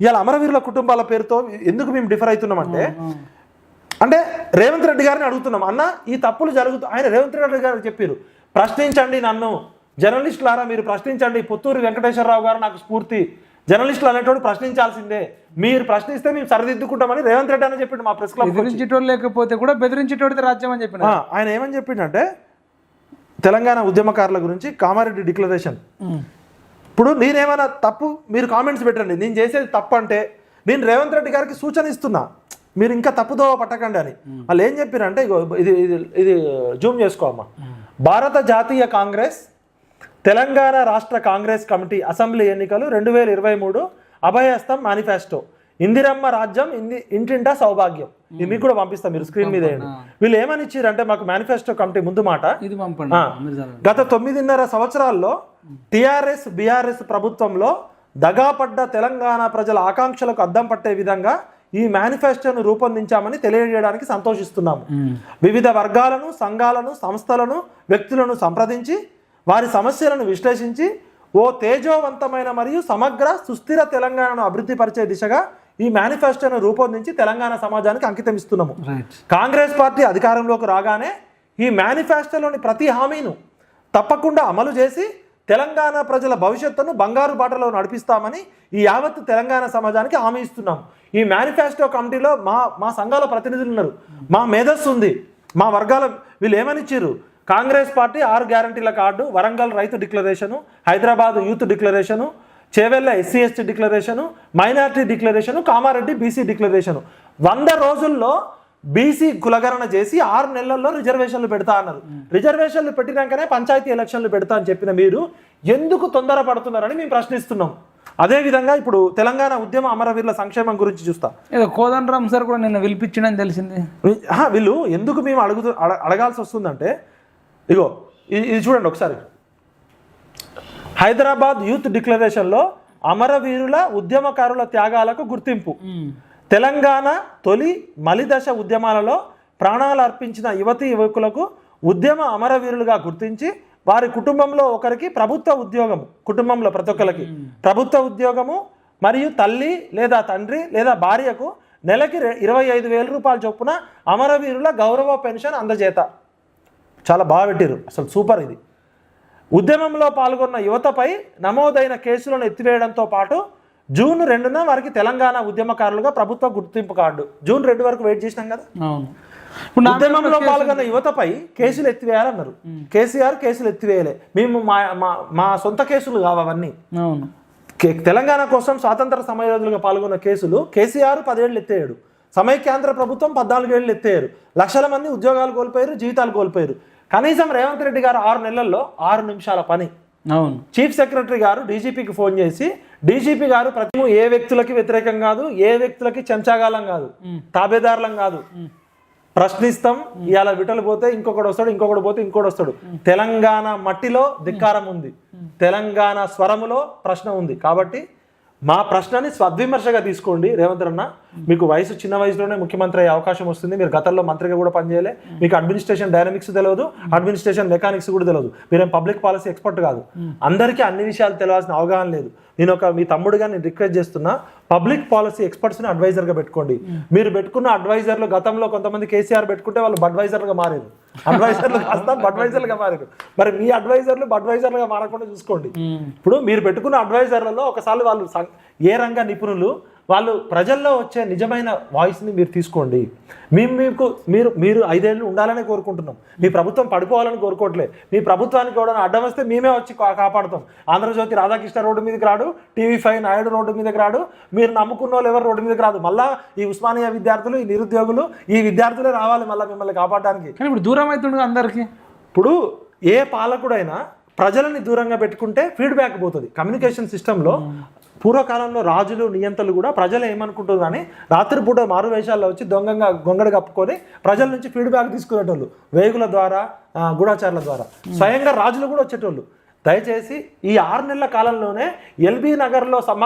ఇవాళ అమరవీరుల కుటుంబాల పేరుతో ఎందుకు మేము డిఫర్ అవుతున్నామంటే అంటే రేవంత్ రెడ్డి గారిని అడుగుతున్నాం. అన్న ఈ తప్పులు జరుగుతూ ఆయన రేవంత్ రెడ్డి గారు చెప్పారు ప్రశ్నించండి నన్ను. జర్నలిస్టులారా మీరు ప్రశ్నించండి. పుత్తూరు వెంకటేశ్వరరావు గారు నాకు స్ఫూర్తి. జర్నలిస్టులు అనేటోడు ప్రశ్నించాల్సిందే. మీరు ప్రశ్నిస్తే మేము సరిదిద్దుకుంటామని రేవంత్ రెడ్డి అని చెప్పిండు మా ప్రెస్ క్లబ్ బెదిరించేటోడు లేకపోతే కూడా బెదిరించేటోడితే రాజ్యం అని చెప్పిన ఆయన ఏమని చెప్పిండంటే తెలంగాణ ఉద్యమకారుల గురించి కామారెడ్డి డిక్లరేషన్. ఇప్పుడు నేనేమైనా తప్పు మీరు కామెంట్స్ పెట్టండి. నేను చేసేది తప్పు అంటే నేను రేవంత్ రెడ్డి గారికి సూచన ఇస్తున్నా. మీరు ఇంకా తప్పుదో పట్టకండి అని. వాళ్ళు ఏం చెప్పారంటే ఇది ఇది ఇది జూమ్ చేసుకోమ్మా భారత జాతీయ కాంగ్రెస్ తెలంగాణ రాష్ట్ర కాంగ్రెస్ కమిటీ అసెంబ్లీ ఎన్నికలు రెండు వేల ఇరవై మూడు అభయస్తం మేనిఫెస్టో. ఇందిరమ్మ రాజ్యం ఇంది ఇంటింటా సౌభాగ్యం. ఇది మీకు కూడా పంపిస్తాం మీరు స్క్రీన్ మీద వీళ్ళు ఏమని ఇచ్చారంటే మాకు మేనిఫెస్టో కమిటీ ముందు మాట. ఇది పంపండి. గత తొమ్మిదిన్నర సంవత్సరాల్లో టిఆర్ఎస్ బీఆర్ఎస్ ప్రభుత్వంలో దగాపడ్డ తెలంగాణ ప్రజల ఆకాంక్షలకు అద్దం పట్టే విధంగా ఈ మేనిఫెస్టోను రూపొందించామని తెలియజేయడానికి సంతోషిస్తున్నాము. వివిధ వర్గాలను సంఘాలను సంస్థలను వ్యక్తులను సంప్రదించి వారి సమస్యలను విశ్లేషించి ఓ తేజోవంతమైన మరియు సమగ్ర సుస్థిర తెలంగాణను అభివృద్ధి పరిచే దిశగా ఈ మేనిఫెస్టోను రూపొందించి తెలంగాణ సమాజానికి అంకితం ఇస్తున్నాము. కాంగ్రెస్ పార్టీ అధికారంలోకి రాగానే ఈ మేనిఫెస్టోలోని ప్రతి హామీను తప్పకుండా అమలు చేసి తెలంగాణ ప్రజల భవిష్యత్తును బంగారు బాటలో నడిపిస్తామని ఈ యావత్తు తెలంగాణ సమాజానికి హామీ ఇస్తున్నాం ఈ మేనిఫెస్టో కమిటీలో మా మా సంఘాల ప్రతినిధులు ఉన్నారు. మా మేధస్సు ఉంది. మా వర్గాల వీళ్ళు ఏమని ఇచ్చారు కాంగ్రెస్ పార్టీ ఆరు గ్యారంటీల కార్డు వరంగల్ రైతు declaration Hyderabad youth declaration Chevella SC ST declaration minority declaration Kamareddy BC declaration. వంద రోజుల్లో బీసీ కులగణన చేసి ఆరు నెలల్లో రిజర్వేషన్లు పెడతా అన్నారు. రిజర్వేషన్లు పెట్టినాకనే పంచాయతీ ఎలక్షన్లు పెడతా అని చెప్పిన మీరు ఎందుకు తొందర పడుతున్నారని మేము ప్రశ్నిస్తున్నాం. అదేవిధంగా ఇప్పుడు తెలంగాణ ఉద్యమ అమరవీరుల సంక్షేమం గురించి చూస్తా. ఏదో కోదండరామ్ సార్ కూడా నిన్న పిలిపించిండని తెలిసింది. వీళ్ళు ఎందుకు మేము అడుగుతూ అడ- అడగాల్సి వస్తుందంటే ఇగో ఇది ఇది చూడండి ఒకసారి. హైదరాబాద్ యూత్ డిక్లరేషన్లో అమరవీరుల ఉద్యమకారుల త్యాగాలకు గుర్తింపు. తెలంగాణ తొలి మలిదశ ఉద్యమాలలో ప్రాణాలు అర్పించిన యువతీ యువకులకు ఉద్యమ అమరవీరులుగా గుర్తించి వారి కుటుంబంలో ఒకరికి ప్రభుత్వ ఉద్యోగం కుటుంబంలో ప్రతి ఒక్కరికి ప్రభుత్వ ఉద్యోగము మరియు తల్లి లేదా తండ్రి లేదా భార్యకు నెలకి ఇరవై ఐదు వేల రూపాయల చొప్పున అమరవీరుల గౌరవ పెన్షన్ అందజేత. చాలా బాగా పెట్టారు అసలు సూపర్ ఇది. ఉద్యమంలో పాల్గొన్న యువతపై నమోదైన కేసులను ఎత్తివేయడంతో పాటు జూన్ రెండున వారికి తెలంగాణ ఉద్యమకారులుగా ప్రభుత్వ గుర్తింపు కార్డు. జూన్ రెండు వరకు వెయిట్ చేసినాం కదా? ఇప్పుడు ఉద్యమంలో పాల్గొన్న యువతపై కేసులు ఎత్తివేయాలన్నారు. కేసీఆర్ కేసులు ఎత్తివేయలే. మేము మా మా- మా సొంత కేసులు కావు అవన్నీ. తెలంగాణ కోసం స్వాతంత్ర సమరయోధులుగా పాల్గొన్న కేసులు కేసీఆర్ పదేళ్ళు ఎత్తేయడు. సమైక్యాంధ్ర ప్రభుత్వం పద్నాలుగేళ్ళు ఎత్తేయరు. లక్షల మంది ఉద్యోగాలు కోల్పోయారు జీవితాలు కోల్పోయారు. కనీసం రేవంత్ రెడ్డి గారు ఆరు నెలల్లో ఆరు నిమిషాల పని. అవును. చీఫ్ సెక్రటరీ గారు డీజీపీకి ఫోన్ చేసి డీజీపీ గారు ప్రతి ఏ వ్యక్తులకి వ్యతిరేకం కాదు ఏ వ్యక్తులకి చెంచాగాలం కాదు తాబేదారులం కాదు. ప్రశ్నిస్తాం ఇవాళ విటలు పోతే ఇంకొకడు వస్తాడు ఇంకొకడు పోతే ఇంకోటి వస్తాడు. తెలంగాణ మట్టిలో ధిక్కారం ఉంది. తెలంగాణ స్వరములో ప్రశ్న ఉంది. కాబట్టి మా ప్రశ్నని సద్విమర్శగా తీసుకోండి రేవంత్ అన్న. మీకు వయసు చిన్న వయసులోనే ముఖ్యమంత్రి అయ్యే అవకాశం వస్తుంది. మీరు గతంలో మంత్రిగా కూడా పనిచేయలే. మీకు అడ్మినిస్ట్రేషన్ డైనమిక్స్ తెలియదు అడ్మినిస్ట్రేషన్ మెకానిక్స్ కూడా తెలియదు. మీరేం పబ్లిక్ పాలసీ ఎక్స్పర్ట్ కాదు. అందరికీ అన్ని విషయాలు తెలియాల్సిన అవగాహన లేదు. నేను ఒక మీ తమ్ముడుగా నేను రిక్వెస్ట్ చేస్తున్నా పబ్లిక్ పాలసీ ఎక్స్పర్ట్స్ని అడ్వైజర్గా పెట్టుకోండి. మీరు పెట్టుకున్న అడ్వైజర్లు గతంలో కొంతమంది కేసీఆర్ పెట్టుకుంటే వాళ్ళు అడ్వైజర్గా మారేది అడ్వైజర్లు కాస్త బడ్వైజర్లుగా మారారు. మరి మీ అడ్వైజర్లు బడ్వైజర్లుగా మారకుండా చూసుకోండి. ఇప్పుడు మీరు పెట్టుకున్న అడ్వైజర్లలో ఒకసారి వాళ్ళు ఏ రంగ నిపుణులు వాళ్ళు ప్రజల్లో వచ్చే నిజమైన వాయిస్ని మీరు తీసుకోండి. మేము మీకు మీరు మీరు ఐదేళ్ళు ఉండాలని కోరుకుంటున్నాం. మీ ప్రభుత్వం పడిపోవాలని కోరుకోవట్లే. మీ ప్రభుత్వానికి కూడా అడ్డం వస్తే మేమే వచ్చి కాపాడుతాం. ఆంధ్రజ్యోతి రాధాకృష్ణ రోడ్డు మీదకి రాడు టీవీ ఫైవ్ నాయుడు రోడ్డు మీదకి రాడు. మీరు నమ్ముకున్న వాళ్ళు ఎవరు రోడ్డు మీదకి రాదు. మళ్ళా ఈ ఉస్మానియా విద్యార్థులు ఈ నిరుద్యోగులు ఈ విద్యార్థులే రావాలి మళ్ళీ మిమ్మల్ని కాపాడడానికి. కానీ ఇప్పుడు దూరం అవుతుండగా అందరికి. ఇప్పుడు ఏ పాలకుడైనా ప్రజలని దూరంగా పెట్టుకుంటే ఫీడ్బ్యాక్ పోతుంది. కమ్యూనికేషన్ సిస్టంలో పూర్వకాలంలో రాజులు నియంతలు కూడా ప్రజలు ఏమనుకుంటారు కానీ రాత్రిపూట మారు వేషాల్లో వచ్చి దొంగంగా గొంగడ కప్పుకొని ప్రజల నుంచి ఫీడ్బ్యాక్ తీసుకునేటోళ్ళు వేగుల ద్వారా గూఢాచారుల ద్వారా. స్వయంగా రాజులు కూడా వచ్చేటోళ్ళు. దయచేసి ఈ ఆరు నెలల కాలంలోనే ఎల్బీ నగర్లో సమ్మ